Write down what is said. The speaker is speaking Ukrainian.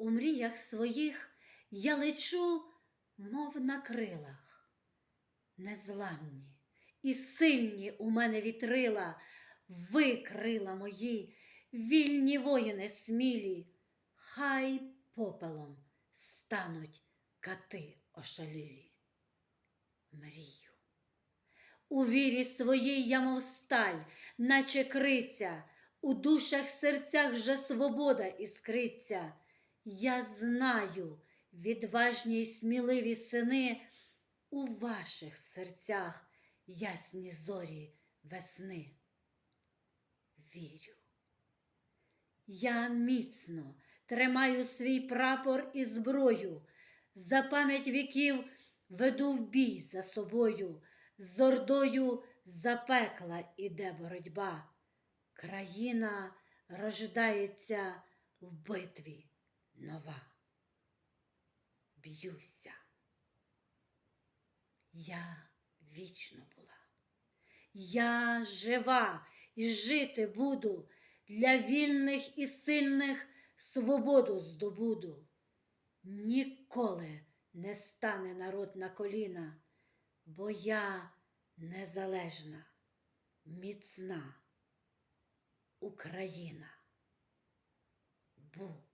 у мріях своїх я лечу, мов на крилах. Незламні і сильні у мене вітрила, ви, крила мої, вільні воїни смілі, хай попелом стануть кати ошалілі. Мрію. У вірі своїй я, мов сталь, наче криця, у душах серцях вже свобода іскриться. Я знаю, відважні й сміливі сини, у ваших серцях ясні зорі весни. Вірю. Я міцно тримаю свій прапор і зброю, за пам'ять віків веду в бій за собою, з ордою запекла іде боротьба. Країна рождається в битві нова. Б'юся. Я вічно була. Я жива і жити буду, для вільних і сильних свободу здобуду. Ніколи не стане народ на коліна, бо я незалежна, міцна Україна. Бу.